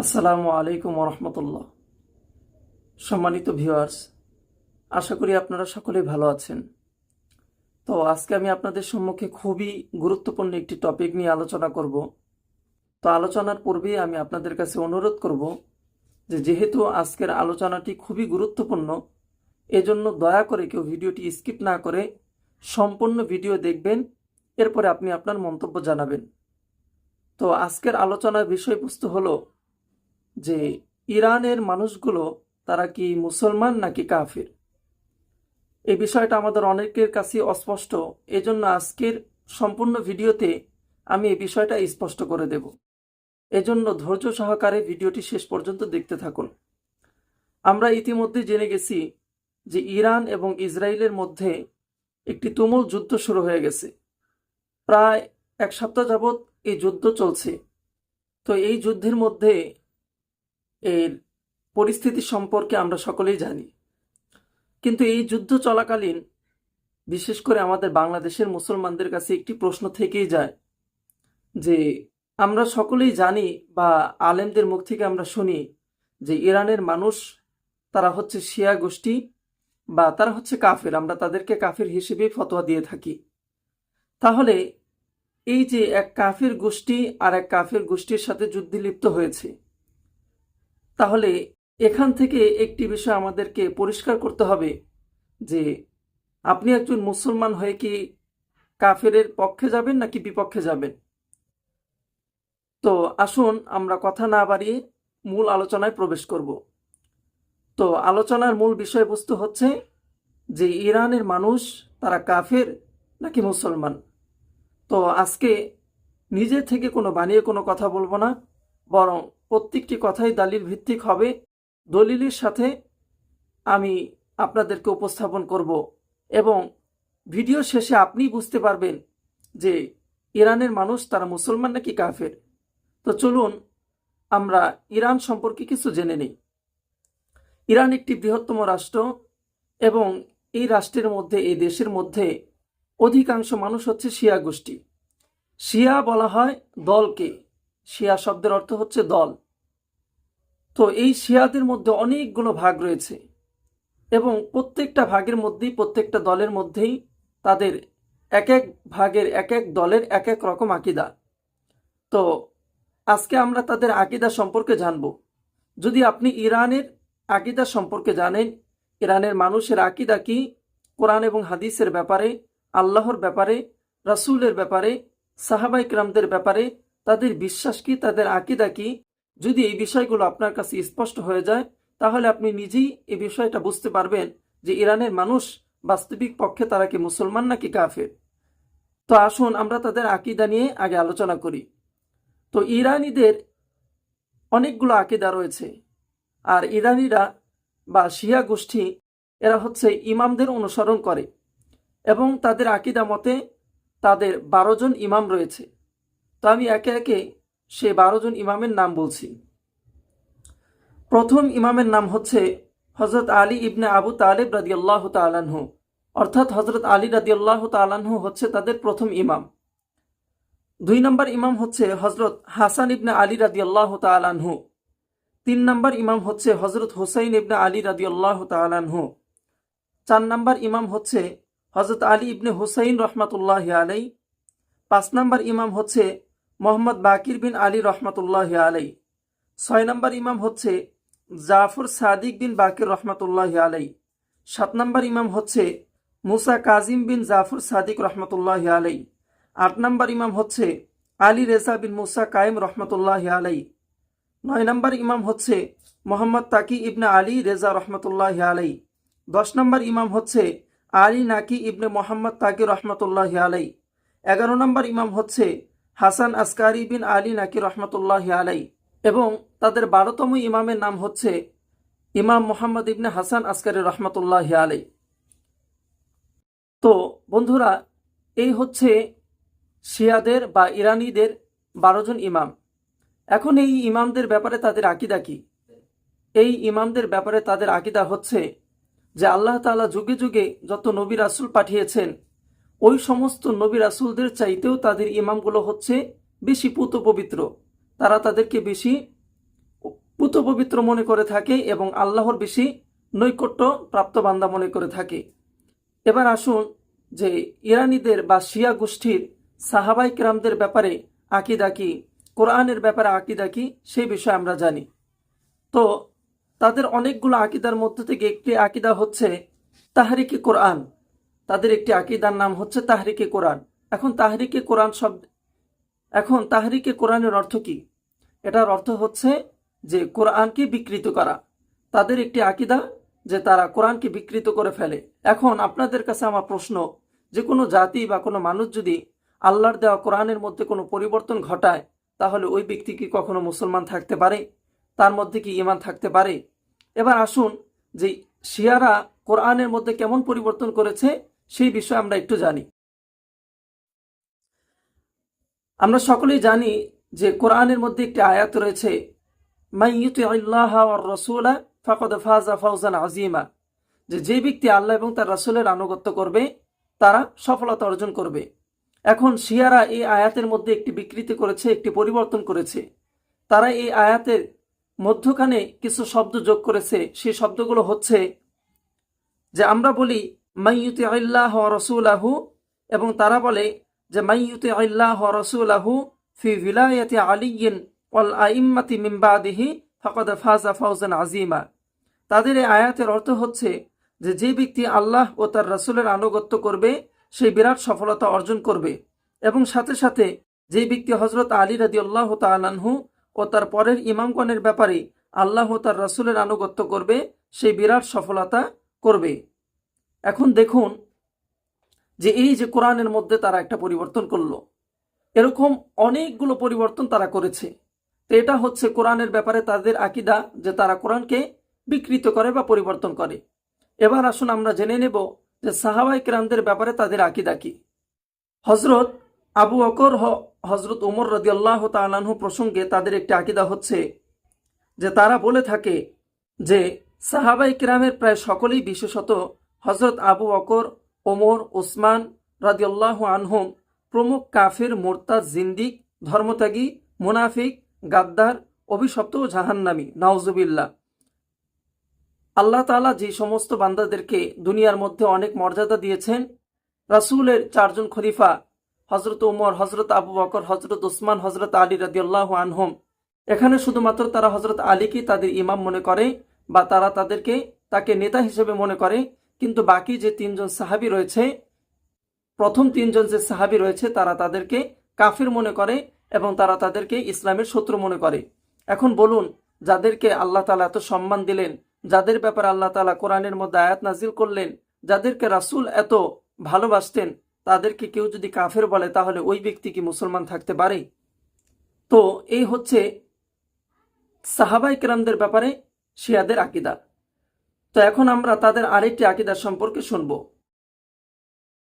আসসালামু আলাইকুম রহমতুল্লাহ সম্মানিত ভিউয়ার্স, আশা করি আপনারা সকলেই ভালো আছেন। তো আজকে আমি আপনাদের সম্মুখে খুবই গুরুত্বপূর্ণ একটি টপিক নিয়ে আলোচনা করব। তো আলোচনার পূর্বে আমি আপনাদের কাছে অনুরোধ করব যে যেহেতু আজকের আলোচনাটি খুবই গুরুত্বপূর্ণ, এজন্য দয়া করে কেউ ভিডিওটি স্কিপ না করে সম্পূর্ণ ভিডিও দেখবেন, এরপরে আপনি আপনার মন্তব্য জানাবেন। তো আজকের আলোচনার বিষয়বস্তু হলো যে ইরানের মানুষগুলো তারা কি মুসলমান নাকি কাফির? এই বিষয়টা আমাদের অনেকের কাছে অস্পষ্ট। এজন্য আজকের সম্পূর্ণ ভিডিওতে আমি এই বিষয়টা স্পষ্ট করে দেব। এজন্য ধৈর্য সহকারে ভিডিওটি শেষ পর্যন্ত দেখতে থাকুন। আমরা ইতিমধ্যে জেনে গেছি যে ইরান এবং ইসরায়েলের মধ্যে একটি তুমুল যুদ্ধ শুরু হয়ে গেছে। প্রায় এক সপ্তাহ যাবৎ এই যুদ্ধ চলছে। তো এই যুদ্ধের মধ্যে এর পরিস্থিতি সম্পর্কে আমরা সকলেই জানি। কিন্তু এই যুদ্ধ চলাকালীন, বিশেষ করে আমাদের বাংলাদেশের মুসলমানদের কাছে একটি প্রশ্ন থেকেই যায় যে, আমরা সকলেই জানি বা আলেমদের মুখ থেকে আমরা শুনি যে ইরানের মানুষ, তারা হচ্ছে শিয়া গোষ্ঠী বা তারা হচ্ছে কাফের, আমরা তাদেরকে কাফের হিসেবেই ফতোয়া দিয়ে থাকি। তাহলে এই যে এক কাফের গোষ্ঠী আর এক কাফের গোষ্ঠীর সাথে যুদ্ধে লিপ্ত হয়েছে তাহলে এখান থেকে একটি বিষয় আমাদেরকে পরিষ্কার করতে হবে যে আপনি একজন মুসলমান হয়ে কি কাফেরের পক্ষে যাবেন নাকি বিপক্ষে যাবেন? তো আসুন আমরা কথা না বাড়িয়ে মূল আলোচনায় প্রবেশ করব। তো আলোচনার মূল বিষয়বস্তু হচ্ছে যে ইরানের মানুষ তারা কাফের নাকি মুসলমান? তো আজকে নিজে থেকে কোনো বানিয়ে কোনো কথা বলব না, বরং প্রত্যেকটি কথাই দালিল ভিত্তিক হবে। দলিলের সাথে আমি আপনাদেরকে উপস্থাপন করব এবং ভিডিও শেষে আপনি বুঝতে পারবেন যে ইরানের মানুষ তারা মুসলমান নাকি কাফের। তো চলুন আমরা ইরান সম্পর্কে কিছু জেনে নিই। ইরান একটি বৃহত্তম রাষ্ট্র এবং এই রাষ্ট্রের মধ্যে, এই দেশের মধ্যে অধিকাংশ মানুষ হচ্ছে শিয়া গোষ্ঠী। শিয়া বলা হয় দলকে। শিয়া শব্দের অর্থ হচ্ছে দল। তো এই শিয়াদের মধ্যে অনেকগুলো ভাগ রয়েছে। এবং প্রত্যেকটা ভাগের মধ্যেই, প্রত্যেকটা দলের মধ্যেই তাদের এক এক ভাগের এক এক দলের এক এক রকম আকিদা। তো আজকে আমরা তাদের আকিদা সম্পর্কে জানব। যদি আপনি ইরানের আকিদা সম্পর্কে জানেন, ইরানের মানুষের আকিদা কি? কোরআন এবং হাদিসের ব্যাপারে, আল্লাহর ব্যাপারে, রাসুলের ব্যাপারে সাহাবাইকরামদের ব্যাপারে, তাদের বিশ্বাস কি? তাদের আকিদা কি? যদি এই বিষয়গুলো আপনার কাছে স্পষ্ট হয়ে যায়, তাহলে আপনি নিজেই এই বিষয়টা বুঝতে পারবেন যে ইরানের মানুষ বাস্তবিক পক্ষে তারা কি মুসলমান নাকি কাফের। তো আসুন আমরা তাদের আকিদা নিয়ে আগে আলোচনা করি। তো ইরানিদের অনেকগুলো আকিদা রয়েছে। আর ইরানিরা বা শিয়া গোষ্ঠী, এরা হচ্ছে ইমামদের অনুসরণ করে এবং তাদের আকিদা মতে তাদের বারো জন ইমাম রয়েছে। তো আমি একে একে সে বারো জন ইমামের নাম বলছি। প্রথম ইমামের নাম হচ্ছে হজরত আলী ইবনে আবু তালেব রাদিয়াল্লাহ তালানহু অর্থাৎ হজরত আলী রাদিয়াল্লাহ তালানহু হচ্ছে তাদের প্রথম ইমাম। দুই নম্বর ইমাম হচ্ছে হজরত হাসান ইবনে আলী রাদিয়াল্লাহ তালানহু তিন নম্বর ইমাম হচ্ছে হজরত হুসাইন ইবনে আলী রাদিয়াল্লাহ তালানহু চার নম্বর ইমাম হচ্ছে হজরত আলী ইবনে হুসাইন রহমতুল্লাহ আলাই পাঁচ নম্বর ইমাম হচ্ছে মোহাম্মদ বাকির বিন আলী রহমতুল্লাহ আলাই ছয় নম্বর ইমাম হচ্ছে জাফর সাদিক বিন বাকির রহমতুল্লাহ আলাই সাত নম্বর ইমাম হচ্ছে মুসা কাজিম বিন জাফর সাদিক রহমতুল্লাহ আলাই আট নম্বর ইমাম হচ্ছে আলী রেজা বিন মুসা কায়েম রহমতুল্লাহ আলাই নয় নম্বর ইমাম হচ্ছে মোহাম্মদ তাকি ইবনে আলী রেজা রহমতুল্লাহ আলাই দশ নম্বর ইমাম হচ্ছে আলী নাকি ইবনে মোহাম্মদ তাকি রহমতুল্লাহ আলাই এগারো নম্বর ইমাম হচ্ছে হাসান আসকারি বিন আলী নাকি রহমতুল্লাহ আলাই এবং তাদের বারোতম ইমামের নাম হচ্ছে ইমাম মোহাম্মদ ইবনে হাসান আসকারি রহমতুল্লাহ আলাই তো বন্ধুরা, এই হচ্ছে শিয়াদের বা ইরানিদের বারো জন ইমাম। এখন এই ইমামদের ব্যাপারে তাদের আকিদা কি? এই ইমামদের ব্যাপারে তাদের আকিদা হচ্ছে যে আল্লাহ তাআলা যুগে যুগে যত নবী রাসুল পাঠিয়েছেন ওই সমস্ত নবী রাসুলদের চাইতেও তাদের ইমামগুলো হচ্ছে বেশি পুত পবিত্র তারা তাদেরকে বেশি পুত পবিত্র মনে করে থাকে এবং আল্লাহর বেশি নৈকট্য প্রাপ্ত বান্দা মনে করে থাকে। এবার আসুন যে ইরানিদের বা শিয়া গোষ্ঠীর সাহাবাই কিরামদের ব্যাপারে আকিদা কি, কোরআনের ব্যাপারে আকিদা কি, সেই বিষয়ে আমরা জানি। তো তাদের অনেকগুলো আকিদার মধ্যে থেকে একটি আকিদা হচ্ছে তাহরিকে কোরআন। তাদের একটি আকিদার নাম হচ্ছে তাহরিকে কোরআন। এখন তাহরিকে কোরআন শব্দ এখন তাহরিকে কোরআনের অর্থ কি? এটার অর্থ হচ্ছে যে কোরআনকে বিকৃত করা। তাদের একটি আকিদা যে তারা কোরআনকে বিকৃত করে ফেলে। এখন আপনাদের কাছে আমার প্রশ্ন, যে কোনো জাতি বা কোনো মানুষ যদি আল্লাহর দেওয়া কোরআনের মধ্যে কোনো পরিবর্তন ঘটায়, তাহলে ওই ব্যক্তি কি কখনো মুসলমান থাকতে পারে? তার মধ্যে কি ইমান থাকতে পারে? এবার আসুন যে শিয়ারা কোরআনের মধ্যে কেমন পরিবর্তন করেছে সেই বিষয়ে আমরা একটু জানি। আমরা সকলেই জানি যে কোরআনের মধ্যে একটি আয়াত রয়েছে ফাকদ আজিমা যে যে ব্যক্তি আল্লাহ এবং তার রাসুলের আনুগত্য করবে, তারা সফলতা অর্জন করবে। এখন শিয়ারা এই আয়াতের মধ্যে একটি বিকৃতি করেছে, একটি পরিবর্তন করেছে। তারা এই আয়াতের মধ্যখানে কিছু শব্দ যোগ করেছে। সেই শব্দগুলো হচ্ছে যে আমরা বলি মাইয়ুতি আল্লাহ রসুলাহু, এবং তারা বলে যে মাইয়ুতি আল্লাহ রসুলাহু ফি ভিলায়াতি আলিয়িন ওয়াল আইম্মাতি মিম্বাদিহি ফাকদ ফাজা ফাউজান আজিমা তাদের এই আয়াতের অর্থ হচ্ছে যে যে ব্যক্তি আল্লাহ ও তার রাসূলের আনুগত্য করবে সেই বিরাট সফলতা অর্জন করবে। এবং সাথে সাথে যে ব্যক্তি হজরত আলী রাদি আল্লাহ তালানহু ও তার পরের ইমামগণের ব্যাপারে আল্লাহ তার রাসূলের আনুগত্য করবে সেই বিরাট সফলতা করবে। এখন দেখুন যে এই যে কোরআনের মধ্যে তারা একটা পরিবর্তন করল, এরকম অনেকগুলো পরিবর্তন তারা করেছে। তো এটা হচ্ছে কোরআনের ব্যাপারে তাদের আকিদা যে তারা কোরআনকে বিকৃত করে বা পরিবর্তন করে। এবার আসুন আমরা জেনে নেব যে সাহাবাই কিরামদের ব্যাপারে তাদের আকিদা কি। হজরত আবু অকর হজরত উমর রদিয়াল্লাহ তালাহু প্রসঙ্গে তাদের একটি আকিদা হচ্ছে যে তারা বলে থাকে যে সাহাবাই কিরামের প্রায় সকলেই বিশেষত হজরত আবু অকর ওমর ওসমান রাদিয়াল্লাহ আনহুম প্রমুখ কাফের, মোরতাদ, জিন্দিক, ধর্মত্যাগী, মুনাফিক, গাদ্দার, অভিশপ্ত ও জাহান্নামী। নাউজুবিল্লাহ। আল্লাহ তালা যে সমস্ত বান্দাদেরকে দুনিয়ার মধ্যে অনেক মর্যাদা দিয়েছেন, রাসুলের চারজন খলিফা হজরত উমর হজরত আবু বকর হজরত ওসমান হজরত আলী রাদিয়াল্লাহ আনহুম, এখানে শুধুমাত্র তারা হজরত আলীকে তাদের ইমাম মনে করে বা তারা তাদেরকে তাকে নেতা হিসেবে মনে করে কিন্তু বাকি যে তিনজন সাহাবি রয়েছে, প্রথম তিনজন যে সাহাবি রয়েছে, তারা তাদেরকে কাফির মনে করে এবং তারা তাদেরকে ইসলামের শত্রু মনে করে। এখন বলুন, যাদেরকে আল্লাহ তালা এত সম্মান দিলেন, যাদের ব্যাপারে আল্লাহ তালা কোরআনের মধ্যে আয়াত নাজিল করলেন, যাদেরকে রাসুল এত ভালোবাসতেন, তাদেরকে কেউ যদি কাফের বলে, তাহলে ওই ব্যক্তি কি মুসলমান থাকতে পারে? তো এই হচ্ছে সাহাবাই কেরামদের ব্যাপারে শিয়াদের আকিদা। তো এখন আমরা তাদের আরেকটি আকিদার সম্পর্কে শুনব।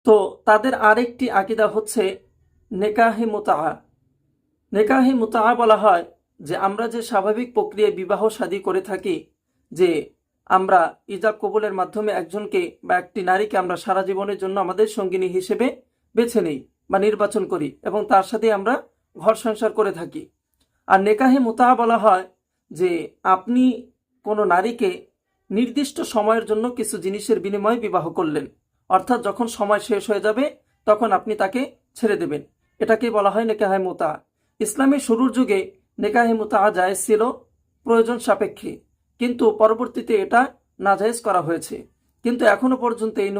তো তাদের আরেকটি আকিদা হচ্ছে নেকাহি মোতা নেকাহি মোতা বলা হয় যে আমরা যে স্বাভাবিক প্রক্রিয়ায় বিবাহ শাদী করে থাকি, যে আমরা ইজাব কবুলের মাধ্যমে একজনকে বা একটি নারীকে আমরা সারা জীবনের জন্য আমাদের সঙ্গিনী হিসেবে বেছে নেই বা নির্বাচন করি এবং তার সাথে আমরা ঘর সংসার করে থাকি। আর নেকাহে মোতা বলা হয় যে আপনি কোনো নারীকে নির্দিষ্ট সময়ের জন্য কিছু জিনিসের বিনিময়ে বিবাহ করলেন। অর্থাৎ যখন সময় শেষ হয়ে যাবে, তখন আপনি তাকে ছেড়ে দেবেন। এটাকে বলা হয় নেকাহে মোতা। ইসলামের শুরুর যুগে নেকাহে মোতা জায়েজ ছিল প্রয়োজন সাপেক্ষে। কিন্তু পরবর্তীতে এটা নাজায়েজ করা হয়েছে। কিন্তু এখনও পর্যন্ত এই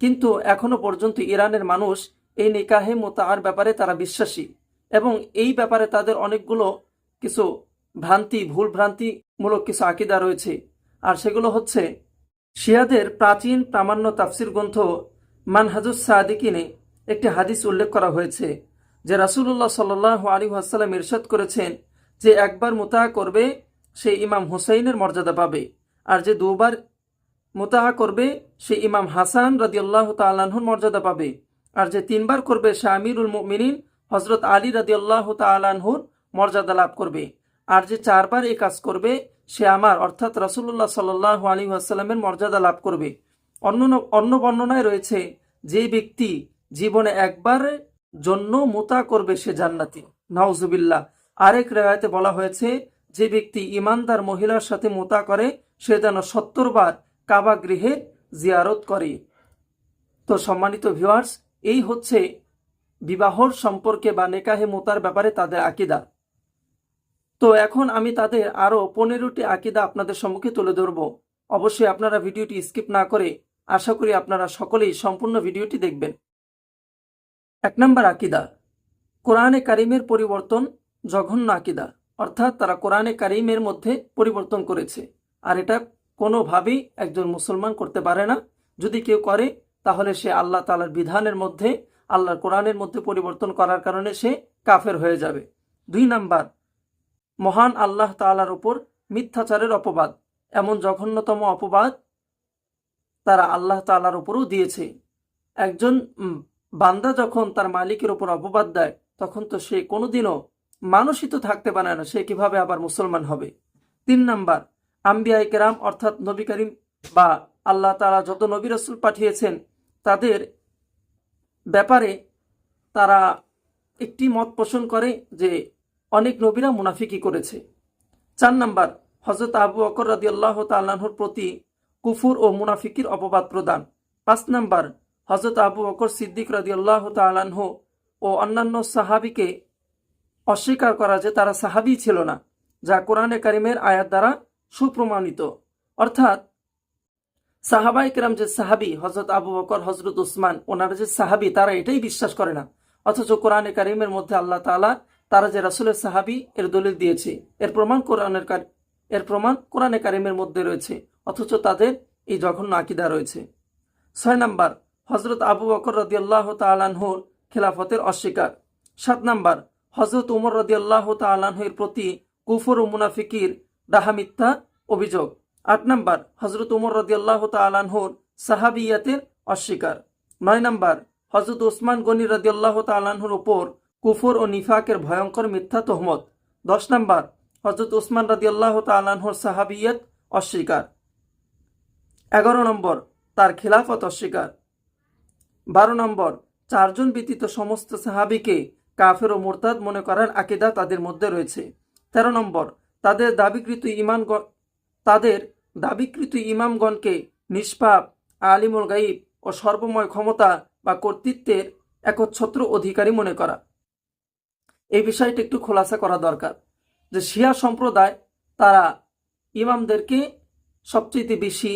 কিন্তু এখনও পর্যন্ত ইরানের মানুষ এই নিকাহে মোতার ব্যাপারে তারা বিশ্বাসী এবং এই ব্যাপারে তাদের অনেকগুলো কিছু ভ্রান্তি, ভুল ভ্রান্তিমূলক কিছু আকিদা রয়েছে। আর সেগুলো হচ্ছে শিয়াদের প্রাচীন প্রামাণ্য তাফসির গ্রন্থ মানহাজুস সাদিকিনে একটি হাদিস উল্লেখ করা হয়েছে, যে রাসুল্লাহ সাল আলী আসাল্লাম ইরশাদ করেছেন যে একবার মোতাহা করবে, সে ইমাম হুসাইনের মর্যাদা পাবে। আর যে দুবার মোতাহা করবে, সে ইমাম হাসান রাদিয়াল্লাহ তাল্লাহর মর্যাদা পাবে। আর যে তিনবার করবে, সে আমিরুল মিনিন হজরত আলী রাদিয়াল্লাহ তাল্লাহর মর্যাদা লাভ করবে। আর যে চারবার এই কাজ করবে, সে আমার, অর্থাৎ রাসুল্লাহ সাল্লাহ আলী আসাল্লামের মর্যাদা লাভ করবে। অন্য অন্য বর্ণনায় রয়েছে, যে ব্যক্তি জীবনে একবার জন্য মোতা করবে সে জান্নাতি। নাউজুবিল্লাহ। আরেক রেওয়ায়তে বলা হয়েছে, যে ব্যক্তি ইমানদার মহিলার সাথে মোতা করে, সে যেন সত্তর বার কাবা গৃহে জিয়ারত করে। তো সম্মানিত ভিউয়ার্স, এই হচ্ছে বিবাহর সম্পর্কে বা নেকাহে মোতার ব্যাপারে তাদের আকিদা। তো এখন আমি তাদের আরও পনেরোটি আকিদা আপনাদের সম্মুখে তুলে ধরব। অবশ্যই আপনারা ভিডিওটি স্কিপ না করে আশা করি আপনারা সকলেই সম্পূর্ণ ভিডিওটি দেখবেন। এক নম্বর আকিদা, কোরআনে কারিমের পরিবর্তন জঘন্য আকিদা। অর্থাৎ তারা কোরআনে কারিমের মধ্যে পরিবর্তন করেছে। আর এটা কোনোভাবেই একজন মুসলমান করতে পারে না। যদি কেউ করে, তাহলে সে আল্লাহ তালার বিধানের মধ্যে, আল্লাহর কোরআনের মধ্যে পরিবর্তন করার কারণে সে কাফের হয়ে যাবে। দুই নাম্বার মহান আল্লাহ তাআলার উপর মিথ্যাচারের অপবাদ, এমন জঘন্যতম অপবাদ তারা আল্লাহ তাআলার উপরও দিয়েছে। একজন বান্দা যখন তার মালিকের উপর অপবাদ দেয়, তখন তো সে কোনোদিনও মানুষই তো থাকতে পারে না, সে কীভাবে আবার মুসলমান হবে। তিন নাম্বার আম্বিয়াই কেরাম অর্থাৎ নবী করিম বা আল্লাহ তাআলা যত নবী রসুল পাঠিয়েছেন, তাদের ব্যাপারে তারা একটি মত পোষণ করে যে অনেক নবীরা মুনাফিকি করেছে। চার নাম্বার হজরত আবু অকর রাদি আল্লাহ তাল্লাহর প্রতি কুফুর ও মুনাফিকির অপবাদ প্রদান। পাঁচ নাম্বার হজরত আবু অকর সিদ্দিক রাদি আল্লাহ তাল্লাহ ও অন্যান্য সাহাবিকে অস্বীকার করা যে তারা সাহাবি ছিল না, যা কোরআনে কারিমের আয়াত দ্বারা সুপ্রমাণিত। অর্থাৎ সাহাবাই কেরাম যে সাহাবি হজরত আবু বকর হজরত উসমান, ওনারা যে সাহাবি, তারা এটাই বিশ্বাস করে না। অথচ কোরআনে কারিমের মধ্যে আল্লাহ তাআলা তারা যে রাসুলের সাহাবি, এর দলিল দিয়েছে। এর প্রমাণ কোরআনের এর প্রমাণ কোরআনে কারিমের মধ্যে রয়েছে, অথচ তাদের এই জঘন্য আকিদা রয়েছে। ছয় নাম্বার হজরত আবু বকর রদিয়াল্লাহ তালানহুর খেলাফতের অস্বীকার। সাত নাম্বার হজরত উমর রদিয়াল্লাহ তালানহের প্রতি কুফর ও মুনাফিকির ডাহা মিথ্যা অভিযোগ। আট নাম্বার হজরত উমর রদিয়াল্লাহ তালানহুর সাহাবিয়াতের অস্বীকার। নয় নাম্বার হজরত ওসমান গনি রদিয়াল্লাহ তালানহুর উপর কুফর ও নিফাকের ভয়ঙ্কর মিথ্যা তহমত। দশ নম্বর হজরত উসমান ওসমান রদিয়াল্লাহ তালানহুর সাহাবিয়াত অস্বীকার। এগারো নম্বর, তার খিলাফত অস্বীকার। বারো নম্বর, চারজন ব্যতীত সমস্ত সাহাবিকে কাফের ও মোরতাদ মনে করার আকিদা তাদের মধ্যে রয়েছে। তেরো নম্বর, তাদের দাবিকৃত ইমান তাদের দাবিকৃত ইমামগণকে নিষ্পাপ, আলিমুল গাইব ও সর্বময় ক্ষমতা বা কর্তৃত্বের একচ্ছত্র অধিকারী মনে করা। এই বিষয়টি একটু খোলাসা করা দরকার যে শিয়া সম্প্রদায় তারা ইমামদেরকে সবচেয়ে বেশি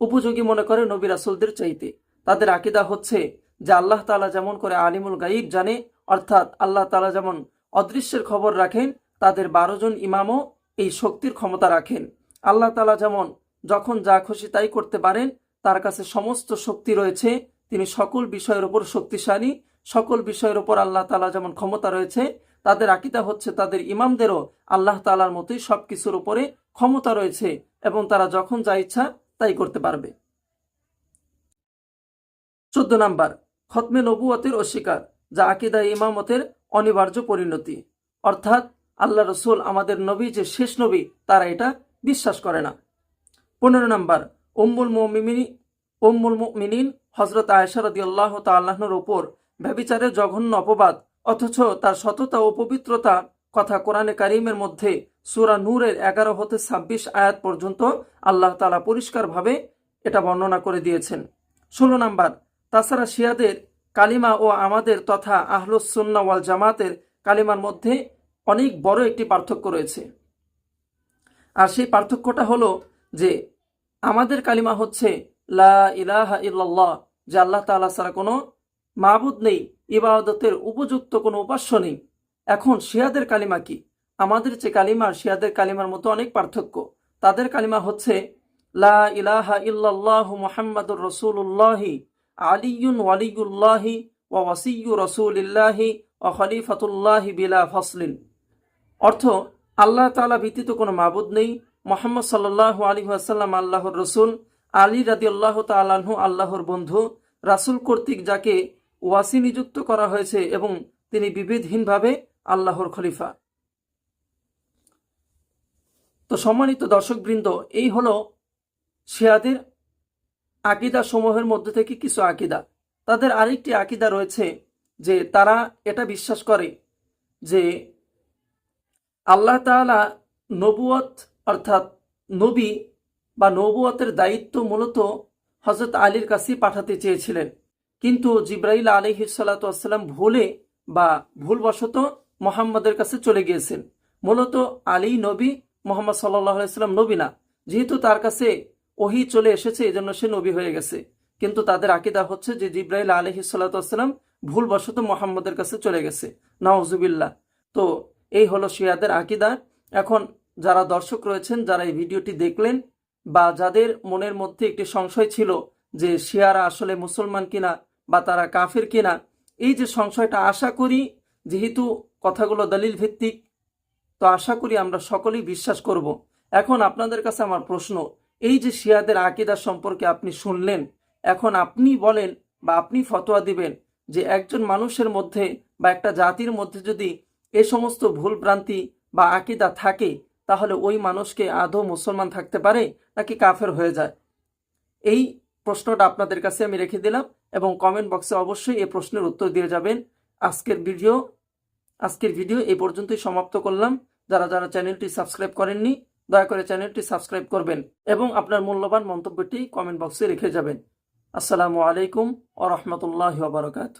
উপযোগী মনে করে নবী রাসুলদের চাইতে। তাদের আকিদা হচ্ছে যে আল্লাহ তালা যেমন করে আলিমুল গাইব জানে, অর্থাৎ আল্লাহ তালা যেমন অদৃশ্যের খবর রাখেন, তাদের বারো জন ইমামও এই শক্তির ক্ষমতা রাখেন। আল্লাহ তালা যেমন যখন যা খুশি তাই করতে পারেন, তার কাছে সমস্ত শক্তি রয়েছে, তিনি সকল বিষয়ের উপর শক্তিশালী, সকল বিষয়ের উপর আল্লাহ তালা যেমন ক্ষমতা রয়েছে তাদের আকিদা হচ্ছে তাদের ইমামদেরও আল্লাহ তালার মতোই সব কিছুর উপরে ক্ষমতা রয়েছে এবং তারা যখন যা ইচ্ছা তাই করতে পারবে। চোদ্দ নাম্বার, খতমে নবুয়তের অস্বীকার, যা আকিদা ইমামতের অনিবার্য পরিণতি। অর্থাৎ আল্লাহ রসুল আমাদের নবী যে শেষ নবী, তারা এটা বিশ্বাস করে না। পনেরো নাম্বার, উম্মুল মিনি উম্মুল মিনিন হজরত আয়সা রদি আল্লাহ তাল্লাহর ওপর ব্যবিচারের জঘন্য অপবাদ অথচ তার সততা ও পবিত্রতা কথা কোরআনে কারিমের মধ্যে সুরা নূরের এগারো হতে ছাব্বিশ আয়াত পর্যন্ত আল্লাহ তালা পরিষ্কারভাবে এটা বর্ণনা করে দিয়েছেন। ষোলো নাম্বার, তাছাড়া শিয়াদের কালিমা ও আমাদের তথা আহলুসুন্না ওয়াল জামাতের কালিমার মধ্যে অনেক বড় একটি পার্থক্য রয়েছে। আর সেই পার্থক্যটা হলো যে আমাদের কালিমা হচ্ছে লা ইলাহা ইল্লাল্লাহ, যে আল্লাহ তাআলা ছাড়া কোনো মাবুদ নেই। ইবাদতের উপযুক্ত কোনো উপাস্য নেই। এখন শিয়াদের কালিমা কি? আমাদের যে কালিমা, শিয়াদের কালিমার মতো অনেক পার্থক্য। তাদের কালিমা হচ্ছে, লা ইলাহা ইল্লাল্লাহ মুহাম্মাদুর রসুল্লাহি আলিউন ওয়ালিউল্লাহি ওয়া ওয়াসিয়ু রসুলিল্লাহি ও খলিফাতুল্লাহি বিলা ফসলিন। অর্থ, আল্লাহ তাআলা ব্যতীত কোনো মাবুদ নেই। মোহাম্মদ সাল্লাহ আলী আসাল্লাম আল্লাহর রসুল, আলী রাদি আল্লাহ তালাহু আল্লাহর বন্ধু, রাসুল কর্তৃক যাকে ওয়াসি নিযুক্ত করা হয়েছে এবং তিনি বিভেদহীনভাবে আল্লাহর খলিফা। তো সম্মানিত দর্শকবৃন্দ, এই হলো শিয়াদের আকিদা সমূহের মধ্যে থেকে কিছু আকিদা। তাদের আরেকটি আকিদা রয়েছে যে তারা এটা বিশ্বাস করে যে আল্লাহ তাআলা নবুয়ত অর্থাৎ নবী বা নবুয়তের দায়িত্ব মূলত হজরত আলীর কাছে পাঠাতে চেয়েছিলেন। কিন্তু জিব্রাইল আলহি সাল্লাতাম ভুলে বা ভুলবশত মোহাম্মদের কাছে চলে গিয়েছেন। মূলত আলী নবী মোহাম্মদ সাল্লাম নবী না। যেহেতু তার কাছে ওহি চলে এসেছে, এজন্য সে নবী হয়ে গেছে। কিন্তু তাদের আকিদা হচ্ছে যে জিব্রাইল আলহি সাল্লাতাম ভুলবশত মোহাম্মদের কাছে চলে গেছে। নওয়াজুবিল্লাহ তো এই হলো শিয়াদের আকিদা। এখন যারা দর্শক রয়েছেন, যারা এই ভিডিওটি দেখলেন বা যাদের মনের মধ্যে একটি সংশয় ছিল যে শিয়ারা আসলে মুসলমান কিনা বা তারা কাফের কিনা, এই যে সংশয়টা আশা করি, যেহেতু কথাগুলো দলিল ভিত্তিক তো আশা করি আমরা সকলেই বিশ্বাস করব। এখন আপনাদের কাছে আমার প্রশ্ন, এই যে শিয়াদের আকিদা সম্পর্কে আপনি শুনলেন, এখন আপনি বলেন বা আপনি ফতোয়া দিবেন যে একজন মানুষের মধ্যে বা একটা জাতির মধ্যে যদি এ সমস্ত ভুল ভ্রান্তি বা আকিদা থাকে, তাহলে ওই মানুষকে আদৌ মুসলমান থাকতে পারে নাকি কাফের হয়ে যায়? এই প্রশ্নটা আপনাদের কাছে আমি রেখে দিলাম এবং কমেন্ট বক্সে অবশ্যই এই প্রশ্নের উত্তর দিয়ে যাবেন। আজকের ভিডিও আজকের ভিডিও এই পর্যন্তই সমাপ্ত করলাম। যারা যারা চ্যানেলটি সাবস্ক্রাইব করেননি, দয়া করে চ্যানেলটি সাবস্ক্রাইব করবেন এবং আপনার মূল্যবান মন্তব্যটি কমেন্ট বক্সে রেখে যাবেন। আসসালামু আলাইকুম ও রহমতুল্লাহ বারকাত